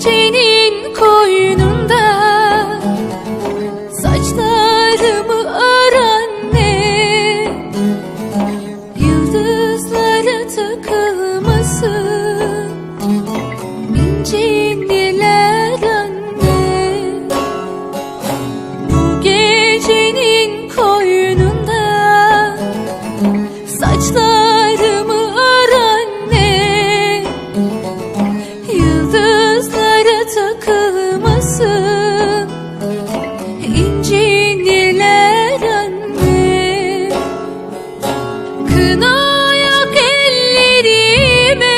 진이 Bırakın ayak ellerime.